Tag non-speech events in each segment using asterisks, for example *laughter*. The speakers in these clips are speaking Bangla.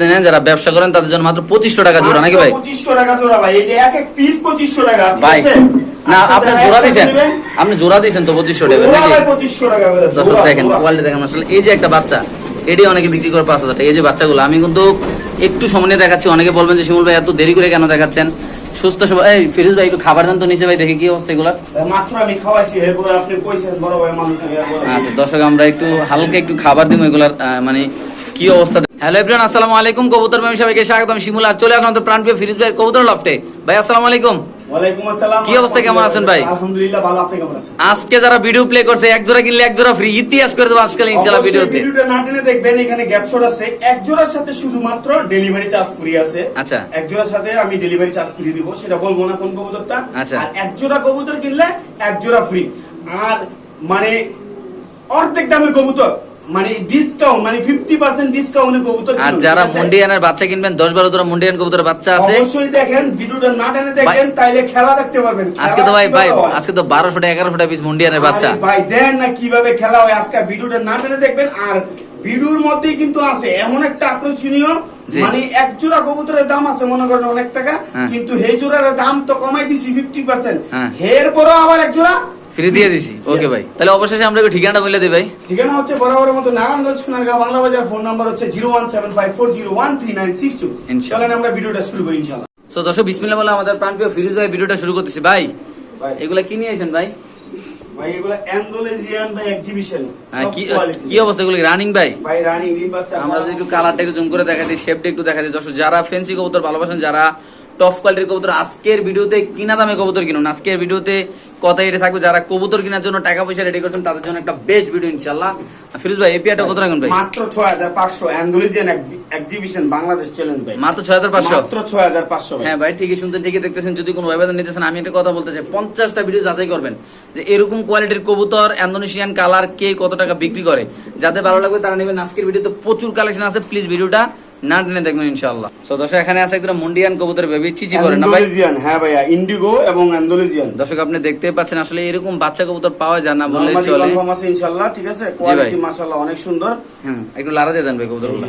নেন যারা ব্যবসা করেন তাদের জন্য মাত্র পঁচিশশো টাকা জোড়া নাকি ভাই? পঁচিশশো টাকা জোড়া ভাই। এই যে এক এক পিস পঁচিশশো টাকা ভাই না আচ্ছা, আপনি জোড়া নেবেন, আপনি জোড়া দিছেন তো পঁচিশশো টাকা জোড়া নাকি? ভাই 2500 টাকা দর্শক দেখেন কোয়ালিটি দেখেন আসলে এই যে একটা বাচ্চা এটি অনেকে বিক্রি করে পাঁচ হাজার টাকা। এই যে বাচ্চাগুলো আমি কিন্তু একটু সময় দেখাচ্ছি। অনেকে বলবেন যে শিমুল ভাই এত দেরি করে কেন দেখাচ্ছেন? সুস্থ সবাই এই ফিরোজ ভাই একটু খাবার দেন তো নিচে ভাই দেখি কি অবস্থা এগুলা। মাত্র আমি খাওয়াইছি এরপরে আপনি কইছেন বড় ভাই মানুষ। আচ্ছা দর্শক আমরা একটু হালকা একটু খাবার দিব এগুলার মানে কি অবস্থা হ্যালো এভরিওয়ান আসসালামু আলাইকুম। কবুতর প্রেমী সবাইকে স্বাগতম। শিমুল আর চলে আসলাম তো প্রাণপ্রিয় ফিরোজ ভাই কবুতর লফটে। ভাই আসসালামু আলাইকুম। ওয়ালাইকুম আসসালাম। কি অবস্থা, কেমন আছেন ভাই? আলহামদুলিল্লাহ ভালো। আপনি কেমন আছেন? আজকে যারা ভিডিও প্লে করছে এক জোড়া কিনলে এক জোড়া ফ্রি ইতিহাস করে দেবো আজকাল ইনশাআল্লাহ ভিডিওতে ভিডিওটা না টেনে দেখবেন এখানে গ্যাপ শট আছে। এক জোড়ার সাথে শুধুমাত্র ডেলিভারি চার্জ ফ্রি আছে। আচ্ছা। এক জোড়ার সাথে আমি ডেলিভারি চার্জ ফ্রি দিব সেটা বলব না কোন কবুতরটা। আচ্ছা। আর এক জোড়া কবুতর কিনলে এক জোড়া ফ্রি আর মানে অর্ধেক দামে কবুতর। মানে ডিসকাউন্ট মানে ফিফটি পার্সেন্ট ডিসকাউন্টে কবুতর আর যারা মুন্ডিয়ানের বাচ্চা কিনবেন দশ বারো জোড়া মুন্ডিয়ান কবুতরের বাচ্চা আছে। অবশ্যই দেখেন ভিডিওটা না টেনে দেখেন তাইলে খেলা দেখতে পারবেন। আজকে তো ভাই ভাই আজকে তো বারোশো টাকা এগারোশো টাকা পিস মুন্ডিয়ানের বাচ্চা। ভাই দেন না কীভাবে খেলা হয় আজকে ভিডিওটা না টেনে দেখবেন। আর ভিডিওর মধ্যেই কিন্তু আছে এমন একটা আকর্ষণীয়। মানে এক জোড়া কবুতরের দাম আছে মনে করেন অনেক টাকা হ্যাঁ। কিন্তু হে জোড়ার দাম তো কমাই দিছি ফিফটি পার্সেন্ট হ্যাঁ। হের পরও আবার এক জোড়া ফ্রি দিয়ে দিছি। ওকে ভাই তাহলে অবশেষে আমরা ঠিকানাটা বলে দিই ভাই। ঠিকানা হচ্ছে বরাবরের মতো নারায়ণগঞ্জ সোনারগাঁও বাংলা বাজার ফোন নাম্বার হচ্ছে zero one seven five four zero one three nine six two. ইনশাআল্লাহ। আমরা ভিডিওটা শুরু করি ইনশাল্লাহ। সো দর্শক বিসমিল্লাহ বলে আমাদের প্রাণপ্রিয় ফিরোজ ভাই ভিডিওটা শুরু করতেছি। ভাই এগুলা কি নিয়ে নিয়েছেন ভাই? ভাই এগুলো অ্যান্ডোলেজিয়ান ভাই এক্সিবিশন হ্যাঁ, কি কি অবস্থা এগুলো রানিং ভাই? ভাই রানিং রিম বাচ্চা আমরা যদি একটু কালারটা একটু জুম করে দেখা দিই শেপটা একটু দেখা দিই। দর্শক যারা ফেন্সি কবুতর ভালোবাসেন যারা টপ কোয়ালিটির কবুতর আজকের ভিডিওতে কিনা দামে কবুতর কিনুন। আজকের ভিডিওতে কথা এটা থাকবে যারা কবুতর কেনার জন্য টাকা পয়সা রেডি করছেন তাদের জন্য একটা বেস্ট ভিডিও ইনশাল্লাহ ফিরোজ ভাই এপিআইটা কত রাখুন ভাই? মাত্র ছয় হাজার পাঁচশো অ্যান্ডোলেজিয়ান এক্সিবিশন বাংলাদেশ চ্যালেঞ্জ ভাই। মাত্র ছয় হাজার পাঁচশো? মাত্র ছয় হাজার পাঁচশো ভাই। হ্যাঁ ভাই ঠিকই শুনতেন ঠিকই দেখতেছেন। যদি কোনো আবেদন নিতেছেন আমি একটা কথা বলতে চাই পঞ্চাশটা ভিডিও যাচাই করবেন যে এরকম কোয়ালিটির কবুতর ইন্দোনেশিয়ান কালার কে কত টাকা বিক্রি করে। যাদের ভালো লাগবে তারা নেবেন। আজকের ভিডিওতে প্রচুর কালেকশন আছে। প্লিজ ভিডিওটা না টেনে দেখবেন ইনশাআল্লাহ। সো দর্শক এখানে আছে একদম মুন্ডিয়ান কবুতর বেবি চিচি করে। না ভাই? হ্যাঁ ভাইয়া ইন্ডিগো এবং অ্যান্ডোলেজিয়ান দর্শক আপনি দেখতে পাচ্ছেন আসলে এরকম বাচ্চা কবুতর পাওয়া যায় না বললে নরমালি চলে। ইনশাআল্লাহ ঠিক আছে? কোয়ালিটি মাশাআল্লাহ অনেক সুন্দর। হ্যাঁ একটু লারা দিয়ে দেন ভাই কবুতরগুলো।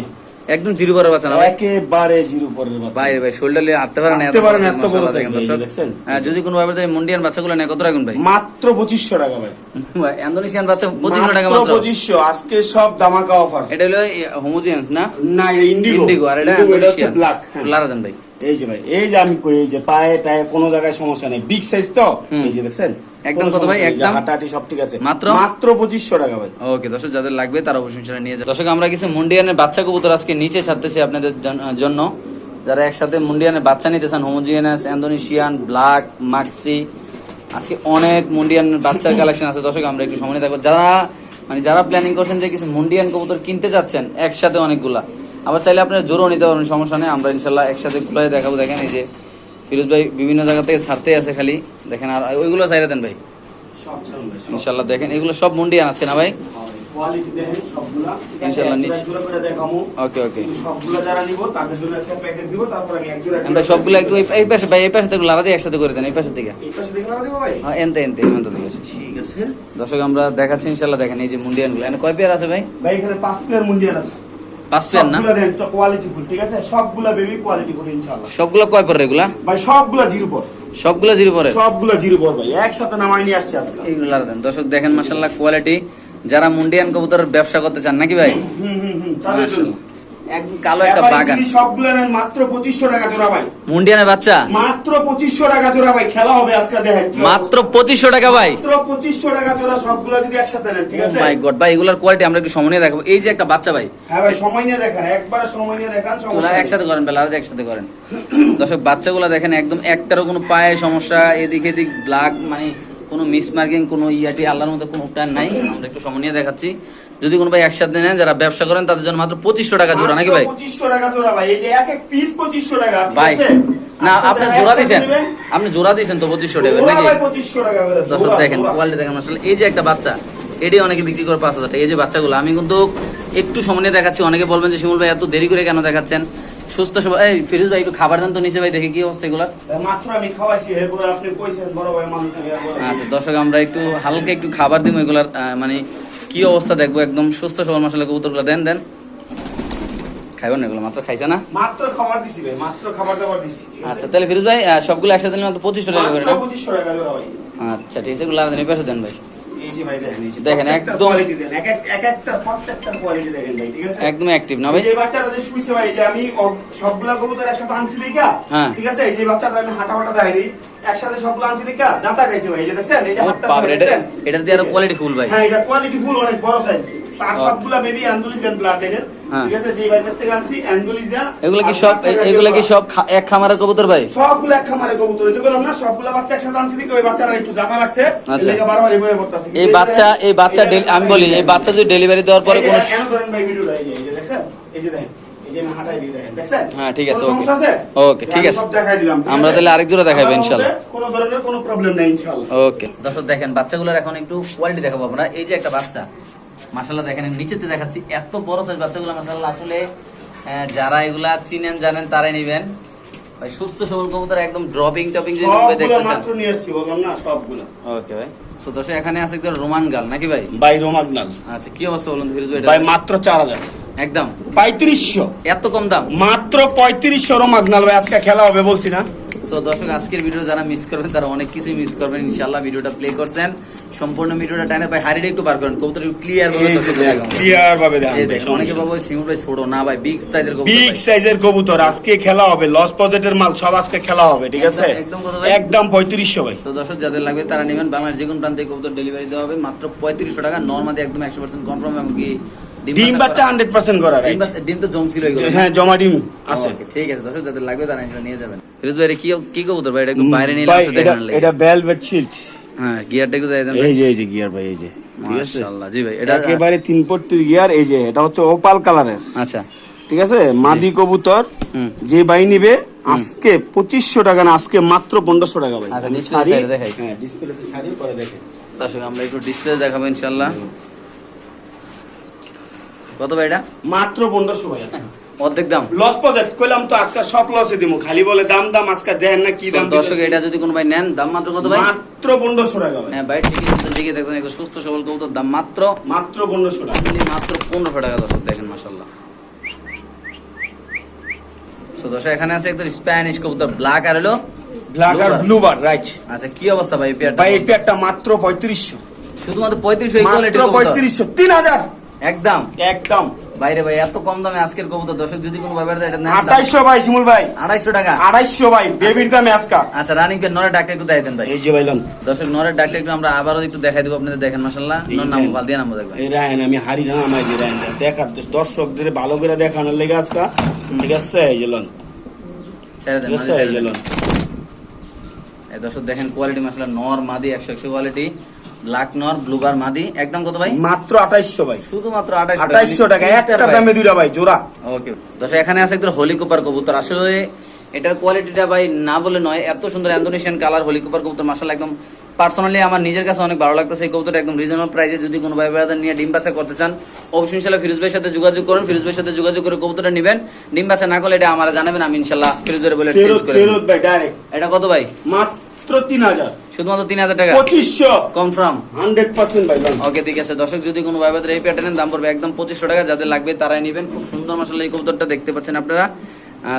একদম জিরো পরে বাচ্চা না একেবারে জিরো পরের বাচ্চা। বাইরে ভাই শোল্ডার আটতে পারে না আটতে পারে না, এত বড়। দেখছেন? হ্যাঁ, যদি কোনো ভাবে মুন্ডিয়ান বাচ্চাগুলো নেয় কত রাখুন ভাই মাত্র পঁচিশশো টাকা ভাই। ভাই, ইন্দোনেশিয়ান বাচ্চা পঁচিশশো টাকা মাত্র মাত্র। পঁচিশশো আজকে সব দামাকা অফার এটা হলো হোমোজিয়ান্স না? না এটা ইন্ডিগো ইন্ডিগো আর এটা ইন্দোনেশিয়ান ব্ল্যাক লারা দেন ভাই। এই যে ভাই এই যে আমি কই এই যে পায়ে টায়ে কোনো জায়গায় সমস্যা নেই। বিগ সাইজ তো? এই যে দেখছেন? একদম কত ভাই? একদম? হাঁটাহাঁটি সব ঠিক আছে। মাত্র? মাত্র পঁচিশশো টাকা ভাই। ওকে দর্শক যাদের লাগবে তারা অবশ্যই সেটা নিয়ে যাবে। দর্শক আমরা কিছু মুন্ডিয়ানের বাচ্চা কবুতর আজকে নিচে ছাড়তেছি আপনাদের জন্য। যারা একসাথে মুন্ডিয়ানের বাচ্চা নিতে চান হোমোজিয়ানাস ইন্দোনেশিয়ান ব্ল্যাক মাক্সি আজকে অনেক মুন্ডিয়ান বাচ্চার *laughs* কালেকশন আছে। দর্শক আমরা একটু সময় থাকব যারা মানে যারা প্ল্যানিং করছেন যে কিছু মুন্ডিয়ান কবুতর কিনতে চাচ্ছেন একসাথে অনেকগুলা। আবার চাইলে আপনারা জোরও নিতে পারবেন সমস্যা নেই। আমরা ইনশাল্লাহ একসাথে গুলাই দেখাবো। দেখেন এই যে ফিরোজ ভাই বিভিন্ন জায়গা থেকে ছাড়তেই আছে খালি। দেখেন আর ওইগুলো চাইলে দেন ভাই। ইনশাল্লাহ দেখেন এগুলো সব মুন্ডিয়ান আজকে না ভাই? সবগুলা। একটা এই- পাশে ভাই এই পাশে একসাথে করে দেন এই পাশের হ্যাঁ এনতে এনতে এনতে থেকে। ঠিক আছে। দর্শক আমরা দেখাচ্ছি ইনশাল্লাহ দেখেন এই যে মুন্ডিয়ানগুলো এখানে কয় পেয়ার আছে ভাই? ভাই এখানে পাঁচ পেয়ার মুন্ডিয়ান আছে। পাঁচ পেয়ার না? সবগুলা দেন কোয়ালিটি ফুল ঠিক আছে? সবগুলা বেবি কোয়ালিটি ফুল ইনশাআল্লাহ। সবগুলো কয় পরে এগুলা? ভাই সবগুলা জিরো পর। সবগুলো জিরো পরে সবগুলা জিরো পর ভাই। একসাথে নামাই নিয়ে আসছে আজকে। এইগুলো দেন। দর্শক দেখেন মাসাল্লাহ কোয়ালিটি যারা মুন্ডিয়ান কবুতরের ব্যবসা করতে চান নাকি ভাই? হুম মাশাআল্লাহ। একদম কালো একটা বাগান। যদি নেন মাত্র টাকা জোড়া ভাই মুন্ডিয়ানের বাচ্চা? মাত্র পঁচিশশো টাকা জোড়া ভাই খেলা হবে আজকে দেখেন মাত্র পঁচিশশো টাকা ভাই। মাত্র পঁচিশশো টাকা জোড়া সবগুলা যদি একসাথে নেন ঠিক আছে? মাই গড ভাই এগুলোর কোয়ালিটি আমরা একটু সময় নিয়ে দেখাবো। এই যে একটা বাচ্চা ভাই। হ্যাঁ ভাই সময় নিয়ে দেখান একবার সময় নিয়ে দেখান তোলা একসাথে করেন বেলা একসাথে করেন। দর্শক বাচ্চাগুলো দেখেন একদম একটারও কোনো পায়ে সমস্যা এদিক এদিক ব্লাক মানে কোনো মিস মার্কিং কোনো ইয়াটি আল্লাহর মধ্যে কোনো নাই। আমরা একটু সময় নিয়ে দেখাচ্ছি। যদি কোনো ভাই একসাথে নেন যারা ব্যবসা করেন তাদের জন্য মাত্র পঁচিশশো টাকা জোড়া নাকি ভাই? 2500 টাকা জোড়া ভাই। এই যে এক এক পিস পঁচিশশো টাকা ভাই না আপনি জোড়া নেবেন, আপনি জোড়া দিছেন তো পঁচিশশো টাকা নাকি? ভাই 2500 টাকা দর্শক দেখেন কোয়ালিটি দেখেন আসলে এই যে একটা বাচ্চা এটি অনেকে বিক্রি করে পাঁচ হাজার টাকা। এই যে বাচ্চাগুলো আমি কিন্তু একটু সময় নিয়ে দেখাচ্ছি অনেকে বলবেন যে শিমুল ভাই এত দেরি করে কেন দেখাচ্ছেন? সুস্থ সবাই এই ফিরোজ ভাই একটু খাবার দেন তো নিচে ভাই দেখি কি অবস্থা এগুলো। মাত্র আমি খাওয়াইছি এরপরে আপনি কইছেন বড় ভাই মানুষ। আচ্ছা দর্শক আমরা একটু হালকা একটু খাবার দিব এগুলার মানে কি অবস্থা দেখব? একদম সুস্থ সবল মশলা কবুতরগুলো। দেন দেন। খাইবেন না এগুলো মাত্র খাইছে না? মাত্র খাবার দিছি ভাই মাত্র খাবার দাবার দিছি আচ্ছা তাহলে ফিরোজ ভাই সবগুলো একসাথে নিলে মাত্র পঁচিশশো টাকা করে না? 2500 টাকা আচ্ছা ঠিক আছে এগুলো আলাদা নিয়ে পাশে দেন ভাই। দেখেন একদম- একদম অ্যাক্টিভ না ভাই? এই যে বাচ্চাটা যে শুইছে ভাই যে আমি অ- সবগুলা কবুতর একসাথে আনছি দেখা হ্যাঁ। ঠিক আছে? এই যে বাচ্চাটা আমি হাঁটা হাঁটা দেয়নি একসাথে সবগুলো আনছি দেখা জাতা খাইছে ভাই এই যে দেখছেন? এই যে ও হাতটা বাপরে, সবাই এটা- এটার দিয়ে আরও কোয়ালিটি ফুল ভাই। হ্যাঁ এটা কোয়ালিটি ফুল অনেক বড় সাইজ আর সবগুলা বেবি অ্যান্ডুলিজেন ব্লাড লাইনের হ্যাঁ। এগুলো কি সব এগুলো কি সব খা- এক খামারের কবুতর ভাই সবগুলো এক খামারে কবুতর হয়েছে বললাম সবগুলো বাচ্চা একসাথে আনছি দেখে ওই বাচ্চারা একটু জামা লাগছে আচ্ছা। বারবার এই পড়তাছে এই বাচ্চা এই বাচ্চা ডেলি- আমি বলি এই বাচ্চা যদি ডেলিভারি দেওয়ার পরে কোনো এই ধরেন ভাই ভিডিওটা, এই এই যে দেখছেন? এই যে দেখেন, এই যে আমি হাঁটাই দিই দেখেন, দেখছেন? হ্যাঁ, ঠিক আছে, ওকে। ওকে, ঠিক আছে। আমরা তাহলে আরেক জোড়া দেখাবো, আমার ইনশাল্লাহ। কোনো ধরনের কোনো প্রবলেম নেই ইনশাআল্লাহ ওকে দর্শক দেখেন বাচ্চাগুলোর এখন একটু কোয়ালিটি দেখাবো আমরা এই যে একটা বাচ্চা মাসাল্লাহ দেখেন নিচেতে দেখাচ্ছি এত বড় সাইজ বাচ্চাগুলো মাসাল্লাহ আসলে যারা এগুলা চিনেন জানেন তারাই নিবেন। ভাই সুস্থ সবল কবুতর একদম ড্রপিং টপিং যে সবগুলো দেখতেছেন। মাত্র নিয়ে এসেছি বললাম না সবগুলো। ওকে ভাই সো দর্শক এখানে আছে একদম রোমান গাল নাকি ভাই? বাই রোমাগনাল আচ্ছা কি অবস্থা বলুন ফিরোজ ভাই ভাই মাত্র চার হাজার। একদম। পঁয়ত্রিশশো। এত কম দাম? মাত্র পঁয়ত্রিশশো রোমাগনাল ভাই আজকে খেলা হবে বলছি না। সো দর্শক আজকের ভিডিও যারা মিস করবেন তারা অনেক কিছুই মিস করবেন। ইনশাআল্লাহ ভিডিওটা প্লে করছেন। সম্পূর্ণ ভিডিওটা টাইনে ভাই হারিটা একটু বার করেন। কবুতর ক্লিয়ার ভাবে ক্লিয়ার ভাবে দেখেন, অনেকে বাবু ভাই ছোট। না ভাই বিগ সাইজের কবুতর বিগ সাইজের কবুতর আজকে খেলা হবে লস পজেটের মাল সব আজকে খেলা হবে ঠিক আছে? একদম- কত ভাই? একদম পঁয়ত্রিশশো ভাই। তো দর্শক যাদের লাগবে তারা নেবেন। বাংলাদেশ যে কোনো প্রান্তে কবুতর ডেলিভারি দেওয়া হবে। মাত্র পঁয়ত্রিশশো টাকা নর্মালি একদম একশো পার্সেন্ট কনফার্ম এমনকি ডিম বাচ্চা হান্ড্রেড পার্সেন্ট করা ডিম তো হ্যাঁ জমা ডিম আছে। ঠিক আছে দর্শক যাদের লাগবে তারা এটা নিয়ে যাবেন। ফিরোজ ভাই কি কি কবুতর ভাই? এটা একটু বাইরে নিয়ে ভাই, আসো এটা- দেখেন এটা ভেলভেট শিল্ড হ্যাঁ গিয়ারটা একটু দিয়ে দেন এই যে এই যে গিয়ার ভাই এই যে। ঠিক আছে? মাশাআল্লাহ জি ভাই এটা একেবারে তিন গিয়ার এই যে এটা হচ্ছে ওপাল কালারের আচ্ছা। ঠিক আছে? মাদি কবুতর। যে বাই নিবে আজকে পঁচিশশো টাকা না আজকে মাত্র পনেরোশো টাকা ভাই। আচ্ছা। হ্যাঁ ডিসপ্লেতে ছাড়িয়ে পরে দেখে। দর্শক আমরা একটু ডিসপ্লে দেখাবো ইনশাআল্লাহ। কত ভাই এটা? মাত্র পনেরোশো ভাই আছে। অর্ধেক দাম। লস প্রজেক্ট কইলাম তো আজকে সব লসে দিমু। খালি বলে দাম দাম আজকে দেন না কি দাম দর্শক এটা যদি কোনো ভাই নেন দাম মাত্র কত ভাই? মাত্র পনেরোশো টাকা ভাই। হ্যাঁ ভাই ঠিকই ঠিকই দেখবেন একটু সুস্থ সবল কবুতর দাম মাত্র মাত্র পনেরোশো টাকা। মাত্র পনেরোশো টাকা দর্শক দেখেন মাসাল্লাহ তো দর্শক এখানে আছে একদম স্প্যানিশ কবুতর ব্ল্যাক আর হলো ব্ল্যাক আর ব্লু বার রাইট আচ্ছা কি অবস্থা ভাই পেয়ারটা ভাই এই পেয়ারটা মাত্র পঁয়ত্রিশশো। শুধুমাত্র পঁয়ত্রিশশো এই মাত্র কোয়ালিটির কবুতর? পঁয়ত্রিশশো তিন হাজার। একদম? একদম। বাইরে ভাই এত কম দামে আজকের কবুতর দর্শক যদি কোনো ব্যাপার এটা নেন আঠাইশশো ভাই শিমুল ভাই। টাকা? ভাই বেবির দামে আজকা। আচ্ছা রানিং পেয়ার নরে ডাকটা একটু দেখাই দেন ভাই। এই যে ভাইলাম দর্শক নরের ডাকটা একটু আমরা আবারও একটু দেখাই দেবো আপনাদের দেখেন এই নর নাম দেন। ভালো দিয়ে নাম দেখবেন। এই রায়ন আমি হারি না আমার যে রায়ন দেখার দর্শকদের ভালো করে দেখানোর লেগে আজকা। ঠিক আছে এই যে লন। ছেড়ে দেন এই যে লন। এই দর্শক দেখেন কোয়ালিটি মাসাল্লাহ নর মাদি একশো একশো কোয়ালিটি ব্ল্যাক নর ব্লুবার মাদি একদম কত ভাই? মাত্র ভাই। শুধুমাত্র টাকা। একটা দামে দুইটা ভাই জোড়া। ওকে দর্শক এখানে আছে হোলি কুপার কবুতর। আসলে এটার কোয়ালিটিটা ভাই না বলে নয় এত সুন্দর ইন্দোনেশিয়ান কালার হোলি কুপার কবুতর মাসাল্লাহ একদম পার্সোনালি আমার নিজের কাছে অনেক ভালো লাগতেছে এই একদম রিজনেবল প্রাইসে যদি কোনো ভাই নিয়ে ডিম বাচ্চা করতে চান অবশ্যই ইনশাল্লাহ ফিরোজ ভাইয়ের সাথে যোগাযোগ করুন। ফিরোজ ভাইয়ের সাথে যোগাযোগ করে কবুতরটা নেবেন। ডিম বাচ্চা না করলে এটা আমার জানাবেন আমি ইনশাল্লাহ ফিরোজ ভাইয়ের বলে চেঞ্জ করে ভাই ডাইরেক্ট এটা কত ভাই? মাত্র তিন হাজার। শুধুমাত্র তিন হাজার টাকা? পঁচিশশো। কনফার্ম হান্ড্রেড পার্সেন্ট ভাই ওকে ঠিক আছে। দর্শক যদি কোনো ভাইবাদের এই প্যাটার্নের দাম পড়বে একদম পঁচিশশো টাকা। যাদের লাগবে তারাই নেবেন। খুব সুন্দর মশলা এই কবুতরটা দেখতে পাচ্ছেন আপনারা।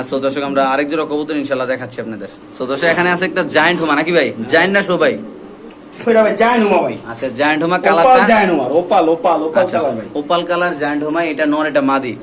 সো দর্শক আমরা আরেক জোড়া কবুতর ইনশাল্লাহ দেখাচ্ছি আপনাদের। সো দর্শক এখানে আছে একটা জায়েন্ট হোমা নাকি ভাই? জায়েন্ট না শো ভাই? সেটা ভাই যায় নুমা ভাই। আচ্ছা জায়েন্ট হোমা ওপাল কালারটা যায় ওপাল ওপাল ওপাল কালার ভাই। ওপাল কালার জায়েন্ট হোমা এটা নর এটা মাদি।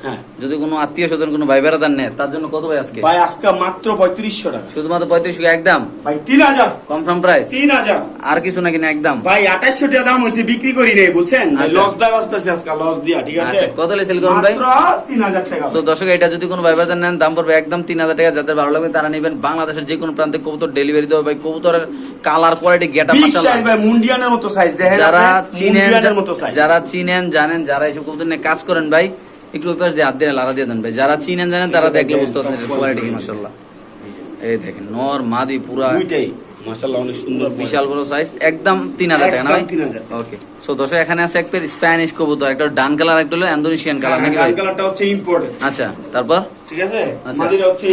যদি কোনো আত্মীয় স্বজন কোনো ভাই বেড়াদার নেয় তার জন্য কত ভাই আজকে? ভাই আজকে মাত্র পঁয়ত্রিশশো টাকা। শুধুমাত্র পঁয়ত্রিশ টাকা একদম? ভাই তিন হাজার। কনফার্ম প্রাইস তিন হাজার। আর কিছু নাকি না একদম? ভাই আঠাশশো টাকা দাম হয়েছে বিক্রি করি নেই বুঝছেন। লস দেওয়া আসতেছে আজকে লস দিয়া ঠিক আছে? আচ্ছা কত সেল করুন ভাই? মাত্র তিন হাজার টাকা তো দর্শক এটা যদি কোনো নেন দাম পড়বে একদম তিন হাজার টাকা। যাদের ভালো লাগবে তারা নেবেন বাংলাদেশের যে কোনো প্রান্তে কবুতর ডেলিভারি দেবে ভাই কবুতরের কালার কোয়ালিটি গেট সাইজ ভাই মুন্ডিয়ানের মতো সাইজ দেখেন যারা চিনেন মতো সাইজ যারা চিনেন জানেন যারা এসব কবুতর নিয়ে কাজ করেন ভাই একটু পাশ দিয়ে হাত দিয়ে লাড়া দিয়ে দেন ভাই। যারা চিনেন জানেন তারা দেখলে বুঝতে পারছেন কোয়ালিটি কি এই দেখেন নর মাদি পুরা দুইটাই মাশাআল্লাহ অনেক সুন্দর বিশাল বড় সাইজ একদম তিন হাজার টাকা না ভাই? 3000 ওকে সো দর্শক এখানে আছে এক পেয়ার স্প্যানিশ কবুতর একটা ডান কালার একটা হলো ইন্দোনেশিয়ান কালার নাকি ভাই? কালারটা হচ্ছে ইম্পোর্টেড আচ্ছা তারপর? ঠিক আছে? আচ্ছা। মাদিটা হচ্ছে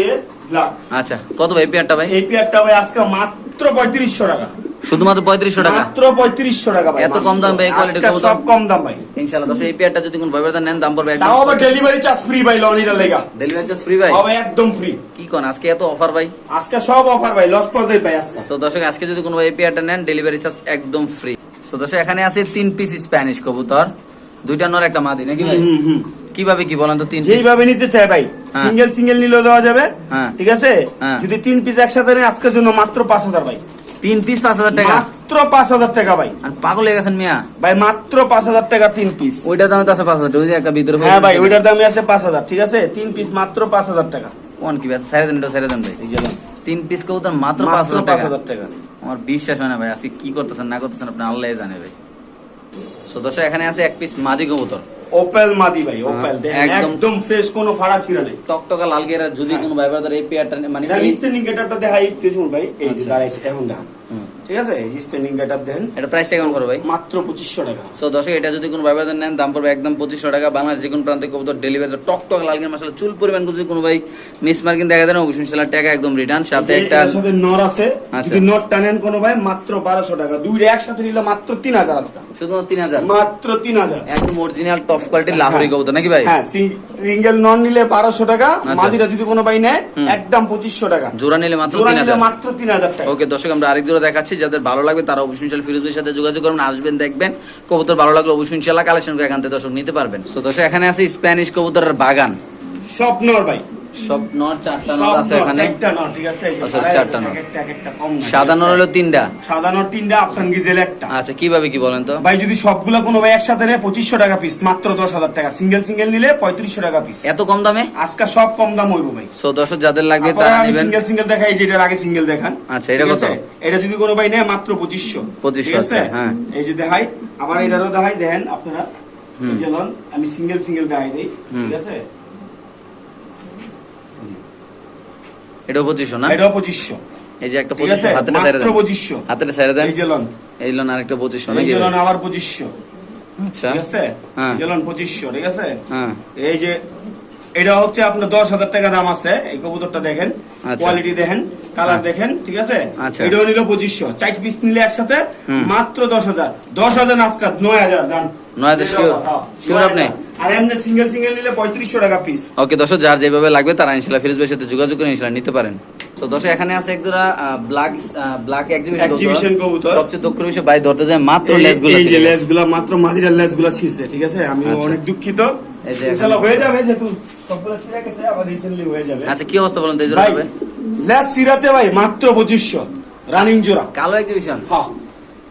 ব্ল্যাক আচ্ছা কত ভাই পেয়ারটা ভাই? এই পেয়ারটা ভাই আজকে মাত্র পঁয়ত্রিশশো টাকা। শুধুমাত্র পঁয়ত্রিশশো টাকা। মাত্র পঁয়ত্রিশশো টাকা ভাই এত কম দাম ভাই, quality সব কম দাম ভাই। ইনশাল্লাহ দর্শক এই পেয়ারটা যদি কোনো ভাই ব্রাদার নেন দাম পড়বে তাও আবার ডেলিভারি চার্জ ফ্রি ভাই লনিটা লেগা। ডেলিভারি চার্জ ফ্রি ভাই? হবে একদম ফ্রি কি কোন আজকে এত অফার ভাই? আজকে সব অফার ভাই লস পর্যায়ে ভাই আজকে। তো দর্শক আজকে যদি কোনো ভাই এই পেয়ারটা নেন ডেলিভারি চার্জ একদম ফ্রি তো দর্শক এখানে আছে তিন পিস স্প্যানিশ কবুতর। দুইটা নর একটা মাদি নাকি ভাই? কীভাবে কি বলেন তো তিন পিস যেইভাবে নিতে চাই ভাই হ্যাঁ। সিঙ্গেল সিঙ্গেল নিলেও দেওয়া যাবে। হ্যাঁ। ঠিক আছে? হ্যাঁ। যদি তিন পিস একসাথে আজকের জন্য মাত্র পাঁচ হাজার ভাই। তিন পিস পাঁচ হাজার টাকা। মাত্র পাঁচ হাজার টাকা ভাই। আর পাগল হয়ে গেছেন মিয়া। ভাই মাত্র পাঁচ হাজার টাকা তিন পিস ওইটা দামে তো আছে পাঁচ হাজার টাকা ওই যে একটা ভিতরে হ্যাঁ ভাই ওইটার দামে আছে পাঁচ হাজার ঠিক আছে? তিন পিস মাত্র পাঁচ হাজার টাকা। কোন কি সাইরে দেন এটা সাইরে দেন ভাই। তিন পিস কবুতর মাত্র পাঁচ মাত্র হাজার পাঁচ টাকা হাজার টাকা। আমার বিশ্বাস হয় না ভাই আজকে কি করতেছেন না করতেছেন আপনি আল্লাহ জানে ভাই। সো দর্শক এখানে আছে এক পিস মাদি কবুতর। ওপেল মাদি ভাই ওপেল একদম- একদম ফ্রেশ কোনো ফাড়া ছিড়া নেই টকটকা লাল গেরা যদি হ্যাঁ। কোনো ভাই ব্রাদার এই পেয়ারটা মানে এই- গেটআপটা দেখাই একটু শুন ভাই এই যে আচ্ছা। দাঁড়াইছে এখন দেখান। ঠিক আছে? এই স্ট্যান্ডিং গেটআপ দেখেন। এটা প্রাইস কেমন করো ভাই? মাত্র পঁচিশশো টাকা। সো দর্শক এটা যদি কোনো ভাই ব্রাদার নেন দাম পড়বে একদম পঁচিশশো টাকা। বাংলাদেশ যে কোনো প্রান্তে কবুতর ডেলিভারি টক টক লাল মশলা চুল পরিমাণ যদি কোনো ভাই মিস মার্কিং দেখা দেন অবশ্যই ইনশাল্লাহ টাকা একদম রিটার্ন সাথে একটা সাথে নর আছে। আচ্ছা। যদি নট টানেন কোনো ভাই মাত্র বারোশো টাকা। দুইটা একসাথে নিলে মাত্র তিন হাজার আজকে। শুধুমাত্র তিন হাজার? মাত্র তিন হাজার। একদম অরিজিনাল টপ কোয়ালিটির লাহোরি হ্যাঁ। কবুতর নাকি ভাই? হ্যাঁ সিঙ্গেল নন নিলে বারোশো টাকা আচ্ছা। মাদিটা যদি কোনো ভাই নেয় একদম পঁচিশশো টাকা। জোড়া নিলে মাত্র তিন হাজার। মাত্র তিন হাজার টাকা। ওকে দর্শক আমরা আরেক জোড়া দেখাচ্ছি। যাদের ভালো লাগবে তারা অবশ্যই ইনশাল ফিরোজ ভাইয়ের সাথে যোগাযোগ করবেন আসবেন, দেখবেন। কবুতর ভালো লাগলে অবশ্যই ইনশাল্লাহ কালেকশন করে এখান থেকে দর্শক নিতে পারবেন। তো দর্শক, এখানে আছে স্প্যানিশ কবুতরের বাগান। স্বপ্নর ভাই। সব নর চারটা নর আছে এখানে। চারটা নর, ঠিক আছে? আচ্ছা, চারটা নর। একটা, একটা কম সাদা নর হলো তিনটা? সাদা নর তিনটা আফসান গিজেল একটা। আচ্ছা কীভাবে কি বলেন তো? ভাই যদি সবগুলা কোনো ভাই একসাথে নেয় পঁচিশশো টাকা পিস মাত্র দশ হাজার টাকা। সিঙ্গেল সিঙ্গেল নিলে পঁয়ত্রিশশো টাকা পিস এত কম দামে? আজকে সব কম দাম হইব ভাই। সো দর্শক যাদের লাগবে তারা নেবেন। সিঙ্গেল সিঙ্গেল দেখাই যে এটার আগে সিঙ্গেল দেখান। আচ্ছা, এটা কত? এটা যদি কোনো ভাই নেয় মাত্র পঁচিশশো। 2500 আছে? আচ্ছা, হ্যাঁ। এই যে দেখাই আবার এটারও দেখাই দেখেন আপনারা। আমি সিঙ্গেল সিঙ্গেল দেখাই দিই। ঠিক আছে? এটাও পঁচিশশো না? এটা পঁচিশশো এই যে একটা পঁচিশশো আছে? মাত্র পঁচিশশো হাতেটা ছেড়ে দেন। এই যে লন। এই লন আরেকটা পঁচিশশো এই নাকি লন আবার পঁচিশশো আচ্ছা। ঠিক আছে? হ্যাঁ। এই লন পঁচিশশো ঠিক আছে? হ্যাঁ। এই যে এটা হচ্ছে আপনার দশ হাজার টাকা দাম আছে। এই কবুতরটা দেখেন। আচ্ছা। কোয়ালিটি দেখেন। কালার হ্যাঁ। দেখেন ঠিক আছে? আচ্ছা। এটাও নিল পঁচিশশো। চার পিস নিলে একসাথে মাত্র দশ হাজার। দশ হাজার আজকাল নয় হাজার জান। 9,000 sure? Sure আপনি? আর এমনি সিঙ্গেল সিঙ্গেল নিলে পঁয়ত্রিশশো টাকা পিস ওকে দর্শক যার যেভাবে লাগবে তারা ইনশাল্লাহ ফিরোজ ভাইয়ের সাথে যোগাযোগ করে ইনশাল্লাহ নিতে পারেন। তো দর্শক এখানে আছে এক ব্ল্যাক ব্ল্যাক এক্সিবিশন কবুতর। সবচেয়ে দুঃখ বিষয় ভাই ধরতে যায় মাত্র এই- গুলো এই যে লেস মাত্র মাদিরার লেস ছিঁড়ছে ঠিক আছে? আমি আচ্ছা। অনেক দুঃখিত। এই যে ইনশাল্লাহ এখন- হয়ে যাবে যেহেতু সবগুলো ছিঁড়ে গেছে আবার রিসেন্টলি হয়ে যাবে। আচ্ছা কি অবস্থা বলেন তো এই জোড়া ছিঁড়াতে ভাই মাত্র পঁচিশশো রানিং জোড়া কালো এক্সিবিশন হ্যাঁ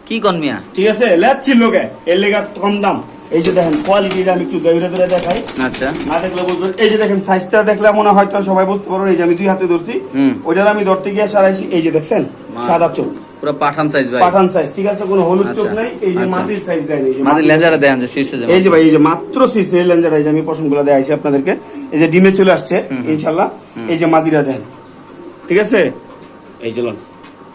কি কন মিয়া ঠিক আছে ল্যাব ছিল গে এর লেগা কম দাম এই যে দেখেন কোয়ালিটিটা আমি একটু দৌড়ে দৌড়ে দেখাই আচ্ছা না দেখলে বুঝবেন এই যে দেখেন সাইজটা দেখলে মনে হয় হয়তো সবাই বুঝতে এই যে আমি দুই হাতে ধরছি। ওইটার আমি ধরতে গিয়ে সারাইছি এই যে দেখছেন সাদা চোখ পুরো পাঠান সাইজ ভাই পাঠান সাইজ ঠিক আছে কোনো হলুদ চোখ আচ্ছা, নাই এই যে আচ্ছা। মাটির সাইজ দেয় এই যে মাটির- লেজারে দেন যে শীর্ষে যে এই যে ভাই এই যে মাত্র সিসি লেঞ্জার এই যে আমি পশমগুলো দেখাইছি আপনাদেরকে এই যে ডিমে চলে আসছে ইনশাল্লাহ এই যে মাদিরা দেন ঠিক আছে? এই যে লোন।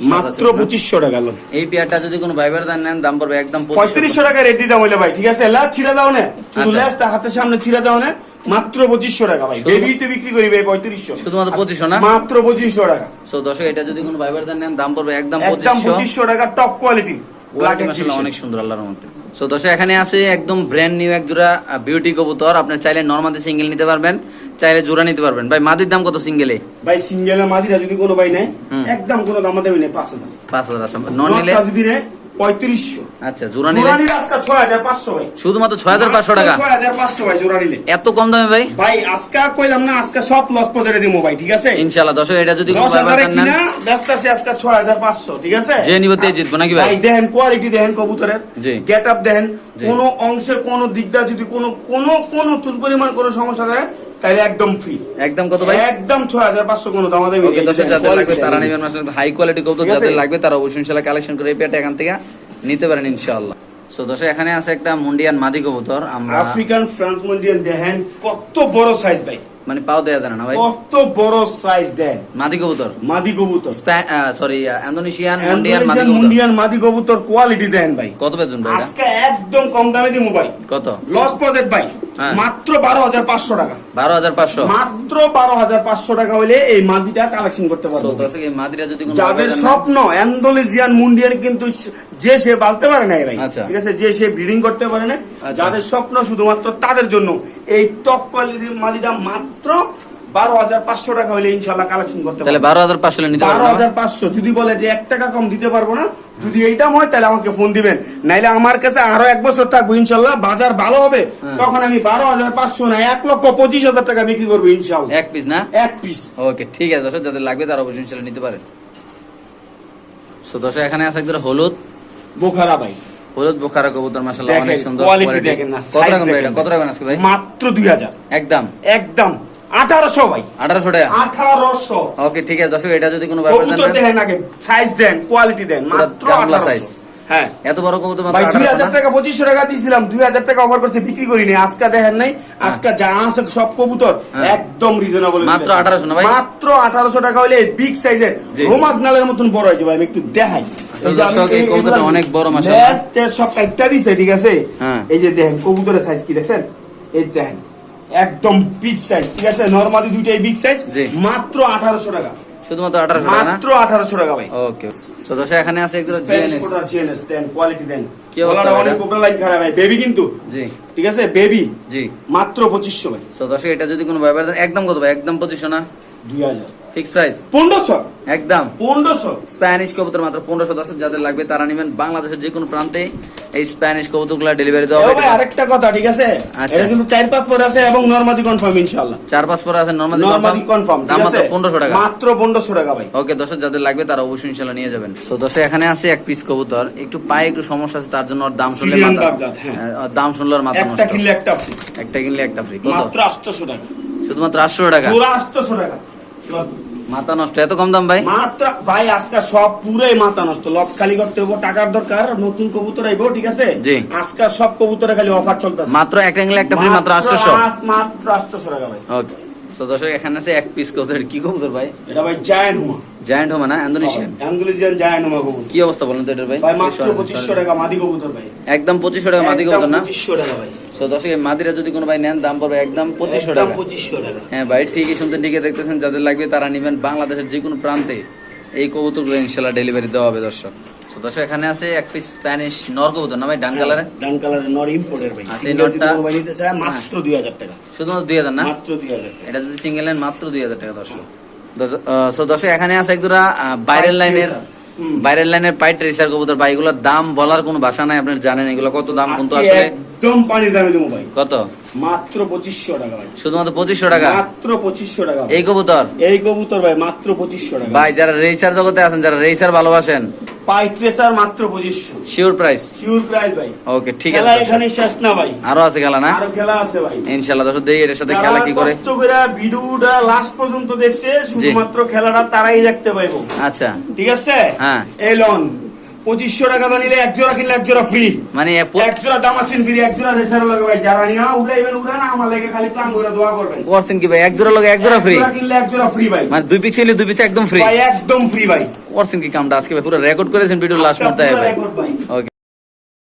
মাত্র না? পঁচিশশো টাকা লোন। এই পেয়ারটা যদি কোনো ভাইবার দান নেন দাম পড়বে একদম পঁয়ত্রিশশো টাকা রেট দিতাম হইলে ভাই ঠিক আছে? লাভ ছিঁড়া দাও না। শুধু আচ্ছা। ল্যাসটা হাতের সামনে ছিঁড়া দাও না। মাত্র পঁচিশশো টাকা ভাই। শুধু- বেবিতে বিক্রি করি ভাই পঁয়ত্রিশশো। শুধুমাত্র 2500 না? মাত্র পঁচিশশো টাকা। সো দর্শক এটা যদি কোনো ভাইবার দান নেন দাম পড়বে একদম একদম পঁচিশশো। পঁচিশশো টাকা টপ কোয়ালিটি কোয়ালিটি অনেক সুন্দর আল্লাহর মধ্যে সো দর্শক এখানে আছে একদম ব্র্যান্ড নিউ এক জোড়া বিউটি কবুতর। আপনি চাইলে নরমাদি সিঙ্গেল নিতে পারবেন। চাইলে জোড়া নিতে পারবেন। ভাই মাদির দাম কত সিঙ্গেলে ভাই সিঙ্গেলের মাঝিরা যদি কোনো ভাই নেয় একদম কোনো দাম দেবে নেই পাঁচ হাজার। পাঁচ হাজার আছে। নন নিলে? যদি নেয় পঁয়ত্রিশশো। আচ্ছা জোড়া নিলে? জোড়া নিলে আজকে ছয় হাজার পাঁচশো ভাই। শুধুমাত্র ছয় হাজার পাঁচশো টাকা? ছয় হাজার পাঁচশো ভাই জোড়া নিলে। এত কম দামে ভাই? ভাই আজকে কইলাম না আজকে সব লস পজারে দিব ভাই ঠিক আছে? ইনশাল্লাহ দর্শক এটা যদি কোনো দশ হাজারে কিনা ব্যস্ত আছে আজকে ছয় হাজার পাঁচশো ঠিক আছে? যে নিব তে জিতবো নাকি ভাই? ভাই দেখেন কোয়ালিটি দেখেন কবুতরের। জি। গেট আপ দেখেন। কোন অংশের কোন দিকটা যদি কোন কোন কোন চুল পরিমাণ কোনো সমস্যা থাকে তাহলে একদম ফ্রি একদম কত ভাই? একদম ছয় হাজার পাঁচশো কোনো দাম দেবে ওকে দর্শক যাদের লাগবে তারা নেবেন হাই কোয়ালিটি কবুতর যাদের লাগবে তারা অবশ্যই ইনশাল্লাহ কালেকশন করে এই পেয়ারটা এখান থেকে নিতে পারেন ইনশাআল্লাহ সো এখানে আছে একটা মুন্ডিয়ান মাদি কবুতর। আমরা আফ্রিকান ফ্রান্স মন্ডিয়ান দেখেন কত বড় সাইজ ভাই। মানে পাও দেয়া জানা না ভাই? কত বড় সাইজ দেন। মাদি কবুতর। মাদি কবুতর। সরি ইন্দোনেশিয়ান মুন্ডিয়ান মাদি কবুতর। মুন্ডিয়ান মাদি কবুতর কোয়ালিটি দেন ভাই। কত বেতন ভাই আজকে একদম কম দামে দিমু ভাই। কত? লস প্রজেক্ট ভাই। হ্যাঁ। মাত্র বারো হাজার পাঁচশো টাকা। বারো হাজার পাঁচশো। মাত্র বারো হাজার পাঁচশো টাকা হলে এই মাদিটা কালেকশন করতে পারব। এই মাদিরা যদি যাদের স্বপ্ন অ্যান্ডোলেজিয়ান মুন্ডিয়ান কিন্তু যে সে বালতে পারে না ভাই। আচ্ছা। ঠিক আছে? যে সে ব্রিডিং করতে পারে না আচ্ছা। যাদের স্বপ্ন শুধুমাত্র তাদের জন্য। এই টপ কোয়ালিটির মালিটা মাত্র বারো হাজার পাঁচশো টাকা হলে ইনশাল্লাহ কালেকশন করতে পারব। বারো হাজার পাঁচশো বারো হাজার পাঁচশো। যদি বলে যে এক টাকা কম দিতে পারব না যদি এই দাম হয় তাহলে আমাকে ফোন দিবেন। নাইলে আমার কাছে আরও এক বছর থাকব ইনশাল্লাহ। বাজার ভালো হবে। হ্যাঁ। তখন আমি বারো হাজার পাঁচশো না এক লক্ষ পঁচিশ হাজার টাকা বিক্রি করব ইনশাল্লাহ। এক পিস না? এক পিস ওকে ঠিক আছে দর্শক যাদের লাগবে তারা অবশ্যই ইনশাল্লাহ নিতে পারে সো দর্শক এখানে আছে একদম হলুদ। বোখারা ভাই। হলুদ বোখারা কবুতর মাসাল্লাহ অনেক সুন্দর। দেখেন কত এটা কত রাখবেন আজকে ভাই? মাত্র দুই হাজার। একদম। একদম। আঠারোশো ভাই আঠারোশো টাকা আঠারোশো ওকে ঠিক আছে দর্শক এটা যদি কোনো ব্যাপার কবুতর দেখেন আগে সাইজ দেন কোয়ালিটি দেন মাত্র গামলা আঠারোশো size। হ্যাঁ এত বড় কবুতর ভাই দুই হাজার টাকা পঁচিশশো টাকা দিয়েছিলাম দুই হাজার টাকা অফার করছে বিক্রি করিনি আজকে দেখেন নাই আজকে যা আছে সব কবুতর হ্যাঁ। একদম রিজনেবল মাত্র 1800 না ভাই? মাত্র আঠারোশো টাকা হলে বিগ সাইজের। রোমাগনালের মতন বড় হয়েছে ভাই আমি একটু দেখাই এগুলা অনেক বড় মাশাআল্লাহ। সব কাইটটা দিছে ঠিক আছে হ্যাঁ। এই যে দেখেন কবুতরের সাইজ কি দেখছেন এই দেখেন একদম বিগ সাইজ ঠিক আছে? নরমালি দুইটাই বিগ সাইজ মাত্র আঠারোশো টাকা। শুধুমাত্র আঠারোশো টাকা মাত্র আঠারোশো টাকা ভাই। ওকে দশা এখানে আছে একটু জিএনএস জিএনএস দেন কোয়ালিটি দেন। কি অবস্থা অনেক উপরে লাইন খারাপ ভাই। বেবি কিন্তু। জি। ঠিক আছে? বেবি জি। মাত্র পঁচিশশো ভাই। সো দশা এটা যদি কোনো ব্যাপার একদম কত ভাই? একদম পঁচিশ না? দুই হাজার। ফিক্স প্রাইস পনেরোশো। একদম। পনেরোশো। স্প্যানিশ কবুতর মাত্র পনেরোশো দশ যাদের লাগবে তারা নেবেন বাংলাদেশের যে কোনো প্রান্তে। এই স্প্যানিশ কবুতরগুলো ডেলিভারি দেওয়া হবে। আরেকটা কথা ঠিক আছে? আচ্ছা। এটা কিন্তু চার পাঁচ পরে আছে এবং নর্মাদি কনফার্ম ইনশাল্লাহ চার পাঁচ পরে আছে নর্মাল নর্মাদি কনফার্ম দাম মাত্র আছে? পনেরোশো টাকা। মাত্র পনেরোশো টাকা ভাই। ওকে দর্শক যাদের লাগবে তারা অবশ্যই ইনশাল্লাহ নিয়ে যাবেন। তো দর্শক এখানে আছে এক পিস কবুতর। একটু পায়ে একটু সমস্যা আছে তার জন্য ওর দাম শুনলে হ্যাঁ। হ্যাঁ, দাম শুনলে মাথা একটা কিনলে একটা ফ্রি একটা কিনলে একটা ফ্রি মাত্র আটশোশো টাকা। শুধুমাত্র আটশো টাকা? পুরো আটশোশো টাকা। মাথা নষ্ট এত কম দাম ভাই? মাত্র ভাই আজকে সব পুরাই মাথা নষ্ট। লক খালি করতে হব টাকার দরকার নতুন কবুতর আইবো ঠিক আছে? জি। আজকে সব কবুতরে খালি অফার চলতেছে। মাত্র এক একটা ফ্রি মাত্র আটশো মাত্র- মাত্র আটশোশো টাকা ভাই। ওকে তো দর্শক এখানে আছে এক পিস কবুতর। কি কবুতর ভাই? এটা ভাই জায়ান্ট হুমা জায়ান্ট হোমা না? ইন্দোনেশিয়ান অ্যান্ডুলিজিয়ান জায়ান্ট হুমা কবুতর। কি অবস্থা বলেন তো এটার ভাই? ভাই মাত্র পঁচিশশো টাকা মাদি কবুতর ভাই। একদম পঁচিশশো টাকা মাদি কবুতর না? পঁচিশশো টাকা ভাই। তো দর্শক এই মাদিরা যদি কোনো ভাই নেন দাম পড়বে একদম পঁচিশশো একদম টাকা। পঁচিশশো টাকা। হ্যাঁ ভাই ঠিকই শুনতে ঠিকই দেখতেছেন। যাদের লাগবে তারা নেবেন বাংলাদেশের যে কোনো প্রান্তে এই কবুতরগুলো ইনশাল্লাহ ডেলিভারি দেওয়া হবে দর্শক। দর্শক এখানে আছে এক পিস স্প্যানিশ নর কবুতর না ভাই? ডান কালারে ডান কালারের নর ইম্পোর্টের ভাই। আচ্ছা, সিঙ্গেল যদি নরটা- কোনো ভাই নিতে চায় মাত্র দুই হাজার টাকা। শুধুমাত্র দুই হাজার না? মাত্র দুই হাজার টাকা। এটা যদি সিঙ্গেল নেন মাত্র দুই হাজার টাকা দর্শক। so দর্শক এখানে আছে বাইরের লাইনের বাইরের লাইনের পাইট রেসার কবুতর। ভাই এগুলোর দাম বলার কোনো ভাষা নাই আপনারা জানেন এগুলো কত দাম কিন্তু আসলে একদম দামে দেবো ভাই। কত? মাত্র পঁচিশশো টাকা ভাই। শুধুমাত্র পঁচিশশো টাকা? মাত্র পঁচিশশো টাকা এই কবুতর? এই কবুতর ভাই মাত্র পঁচিশশো টাকা। ভাই যারা রেসার জগতে আছেন যারা রেসার ভালোবাসেন পাই ট্রেসার মাত্র 2500 শিওর প্রাইস শিওর প্রাইস ভাই। ওকে ঠিক আছে খেলা এখানে শেষ না ভাই। আরও আছে খেলা না? আরও খেলা আছে ভাই। ইনশাল্লাহ দর্শক দেই এর সাথে খেলা কি করে। কষ্ট করে ভিডিওটা লাস্ট পর্যন্ত দেখছে শুধুমাত্র খেলাটা তারাই দেখতে পাইবো। আচ্ছা। ঠিক আছে? হ্যাঁ। এই লোন। পঁচিশশো টাকা নিলে এক জোড়া কিনলে এক জোড়া ফ্রি মানে এক জোড়া দামাসিন ফ্রি এক জোড়া রেসার লাগে ভাই যারা নিয়ে উড়াইবেন উড়ান আমার লাগে খালি প্রাণ দোয়া করবেন। করছেন কি ভাই? এক জোড়া লাগে এক জোড়া ফ্রি কিনলে এক জোড়া ফ্রি ভাই। মানে দুই পিক্সেল দুই পিক্সেল একদম ফ্রি ভাই একদম ফ্রি ভাই। করছেন কি কামটা? আজকে ভাই পুরো রেকর্ড করেছেন ভিডিও লাস্ট করতে ভাই। ওকে